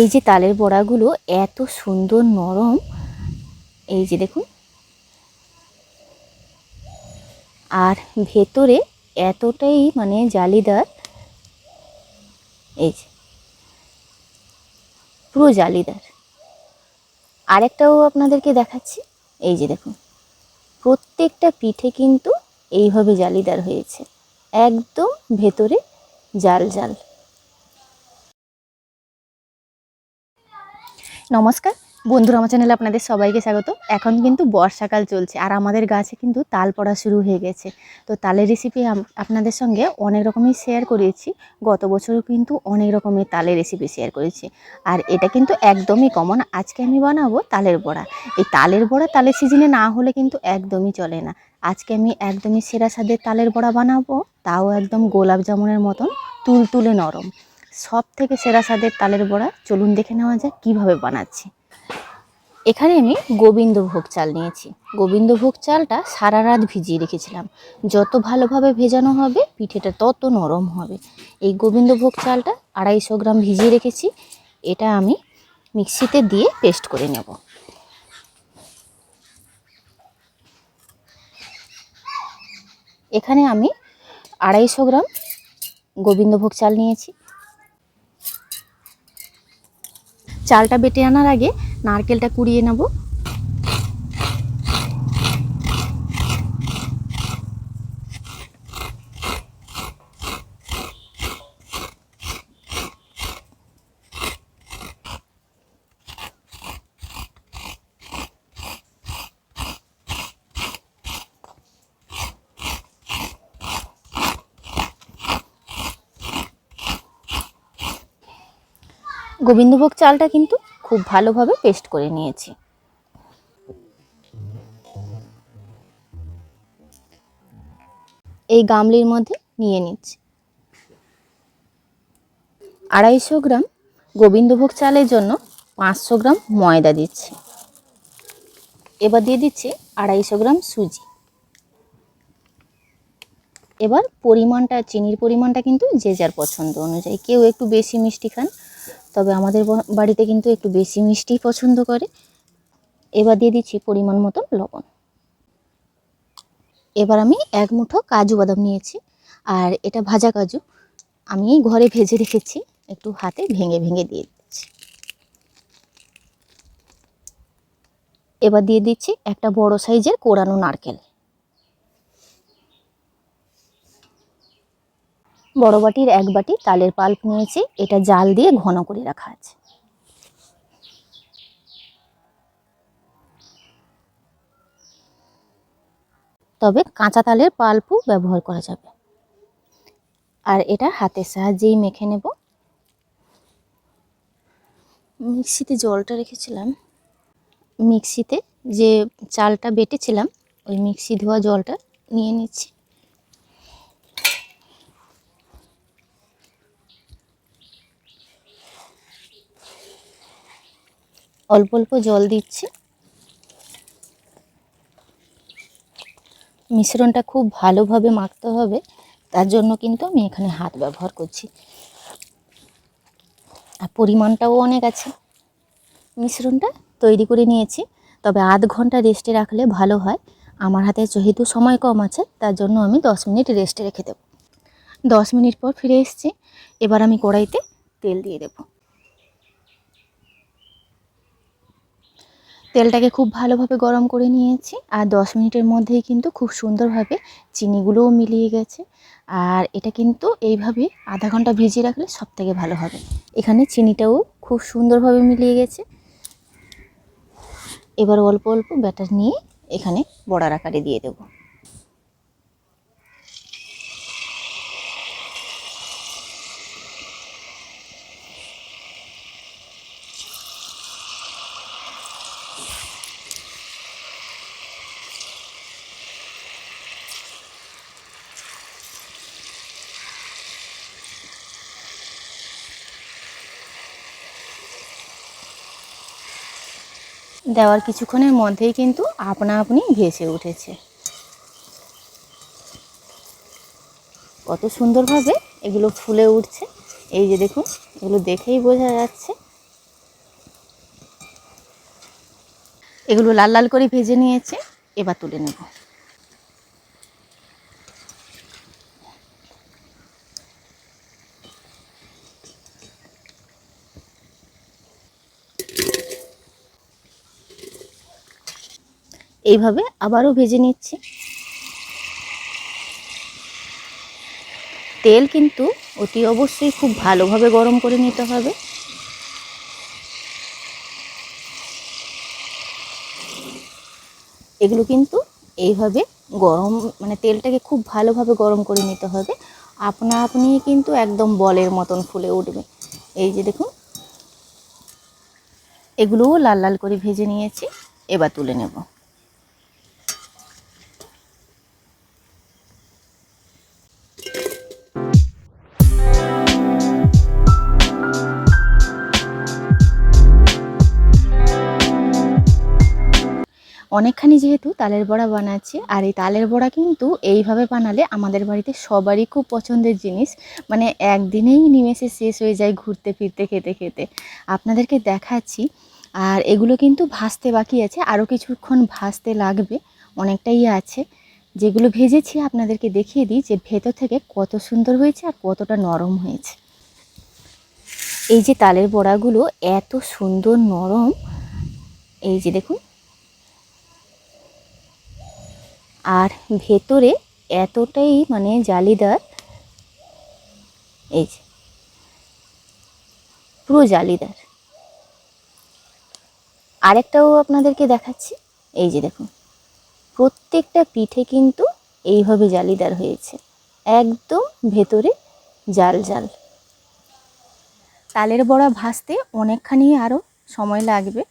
এই যে তালের বড়াগুলো এত সুন্দর নরম, এই যে দেখুন। আর ভেতরে এতটাই মানে জালিদার, এই যে, পুরো জালিদার। আরেকটাও আপনাদেরকে দেখাচ্ছি, এই যে দেখুন, প্রত্যেকটা পিঠে কিন্তু এইভাবে জালিদার হয়েছে, একদম ভেতরে জাল জাল নমস্কার। বন্ধুরা, আমার চ্যানেলে আপনাদের সবাইকে স্বাগত। এখন কিন্তু বর্ষাকাল চলছে আর আমাদের গাছে কিন্তু তাল পড়া শুরু হয়ে গেছে। তো তালের রেসিপি আপনাদের সঙ্গে অনেক রকমই শেয়ার করেছি। গত বছরও কিন্তু অনেক রকমের তালের রেসিপি শেয়ার করেছি। আর এটা কিন্তু একদমই কমন আজকে আমি বানাবো তালের বড়া। এই তালের বড়া তালের সিজনে না হলে কিন্তু একদমই চলে না। আজকে আমি একদমই সেরা স্বাদের তালের বড়া বানাবো। তাও একদম গোলাপ জামুনের মতন, তুলতুলে নরম। সব থেকে সেরা স্বাদের তালের বড়া, চলুন দেখে নেওয়া যাক কীভাবে বানাচ্ছি। এখানে আমি গোবিন্দভোগ চাল নিয়েছি। গোবিন্দভোগ চালটা সারা রাত ভিজিয়ে রেখেছিলাম। যত ভালোভাবে ভেজানো হবে, পিঠেটা তত নরম হবে। এই গোবিন্দভোগ চালটা আড়াইশো গ্রাম ভিজিয়ে রেখেছি। এটা আমি মিক্সিতে দিয়ে পেস্ট করে নেব। এখানে আমি আড়াইশো গ্রাম গোবিন্দভোগ চাল নিয়েছি। চালটা বেটে আনার আগে নারকেলটা কুড়িয়ে নেব। গোবিন্দভোগ চালটা কিন্তু খুব ভালোভাবে পেস্ট করে নিয়েছি। এই গামলির মধ্যে নিয়ে নিচ্ছি। আড়াইশো গ্রাম গোবিন্দভোগ চালের জন্য পাঁচশো গ্রাম ময়দা দিচ্ছি। এবার দিয়ে দিচ্ছি আড়াইশো গ্রাম সুজি। এবার পরিমাণটা, চিনির পরিমাণটা কিন্তু যে যার পছন্দ অনুযায়ী। কেউ একটু বেশি মিষ্টি খান তবে আমাদের বাড়িতে কিন্তু একটু বেশি মিষ্টি পছন্দ করে। এবার দিয়ে দিচ্ছি পরিমাণ মতো লবণ। এবার আমি এক মুঠো কাজু বাদাম নিয়েছি, আর এটা ভাজা কাজু। আমি ঘরে ভেজে রেখেছি, একটু হাতে ভেঙে ভেঙে দিয়ে দিচ্ছি। এবার দিয়ে দিচ্ছি একটা বড় সাইজের কোরানো নারকেল। বড় বাটির এক বাটি তালের পাল্প নিয়েছি। এটা জাল দিয়ে ঘন করে রাখা আছে। তবে কাঁচা তালের পাল্পও ব্যবহার করা যাবে। আর এটা হাতের সাহায্যেই মেখে নেব। মিক্সিতে জলটা রেখেছিলাম। মিক্সিতে যে চালটা বেটেছিলাম, ওই মিক্সি ধোয়া জলটা নিয়ে নিচ্ছি। অল্প অল্প জল দিচ্ছি। মিশ্রণটা খুব ভালোভাবে মাখতে হবে, তার জন্য কিন্তু আমি এখানে হাত ব্যবহার করছি। আর পরিমাণটাও অনেক আছে। মিশ্রণটা তৈরি করে নিয়েছি, তবে আধ ঘণ্টা রেস্টে রাখলে ভালো হয়। আমার হাতে যেহেতু সময় কম আছে, তার জন্য আমি দশ মিনিট রেস্টে রেখে দেব। দশ মিনিট পর ফিরে এসেছি, এবার আমি কড়াইতে তেল দিয়ে দেবো। তেলটাকে খুব ভালোভাবে গরম করে নিয়েছি আর দশ মিনিটের মধ্যেই কিন্তু খুব সুন্দরভাবে চিনিগুলোও মিলিয়ে গেছে। আর এটা কিন্তু এইভাবে আধা ঘণ্টা ভিজিয়ে রাখলে সব থেকে ভালো হবে। এখানে চিনিটাও খুব সুন্দরভাবে মিলিয়ে গেছে। এবার অল্প অল্প ব্যাটার নিয়ে এখানে বড়ার আকারে দিয়ে দেবো। দেওয়ার কিছুক্ষণের মধ্যেই কিন্তু আপনা আপনি ভেসে উঠেছে। কত সুন্দরভাবে এগুলো ফুলে উঠছে। এই যে দেখুন, এগুলো দেখেই বোঝা যাচ্ছে। এগুলো লাল লাল করে ভেজে নিয়েছে, এবার তুলে নেব। এইভাবে আবারও ভেজে নিচ্ছি। তেল কিন্তু অতি অবশ্যই খুব ভালোভাবে গরম করে নিতে হবে। এগুলো কিন্তু এইভাবে গরম মানে তেলটাকে খুব ভালোভাবে গরম করে নিতে হবে। আপনা আপনি কিন্তু একদম বলের মতন ফুলে উঠবে। এই যে দেখুন, এগুলোও লাল লাল করে ভেজে নিয়েছি। এবার তুলে নেব। অনেকখানি যেহেতু তালের বড়া বানাচ্ছি, আর এই তালের বড়া কিন্তু এইভাবে বানালে আমাদের বাড়িতে সবারই খুব পছন্দের জিনিস। মানে একদিনেই নিমেষে শেষ হয়ে যায় ঘুরতে, ফিরতে, খেতে খেতে। আপনাদেরকে দেখাচ্ছি, আর এগুলো কিন্তু ভাজতে বাকি আছে। আরও কিছুক্ষণ ভাজতে লাগবে, অনেকটাই আছে। যেগুলো ভেজেছি আপনাদেরকে দেখিয়ে দিই যে ভেতর থেকে কত সুন্দর হয়েছে আর কতটা নরম হয়েছে। এই যে তালের বড়াগুলো এত সুন্দর নরম, এই যে দেখুন আর ভেতরে এতটাই মানে জালিদার, এই যে, পুরো জালিদার। আরেকটাও আপনাদেরকে দেখাচ্ছি, এই যে দেখুন, প্রত্যেকটা পিঠে কিন্তু এইভাবে জালিদার হয়েছে, একদম ভেতরে জাল জাল। তালের বড়া ভাজতে অনেকখানি আরও সময় লাগবে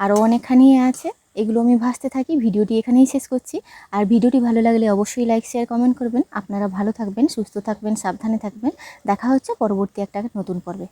আরও অনেকখানি আছে এগুলো আমি ভাসতে থাকি, ভিডিওটি এখানেই শেষ করছি। আর ভিডিওটি ভালো লাগলে অবশ্যই লাইক শেয়ার কমেন্ট করবেন। আপনারা ভালো থাকবেন, সুস্থ থাকবেন, সাবধানে থাকবেন। দেখা হচ্ছে পরবর্তী একটা নতুন পর্বে।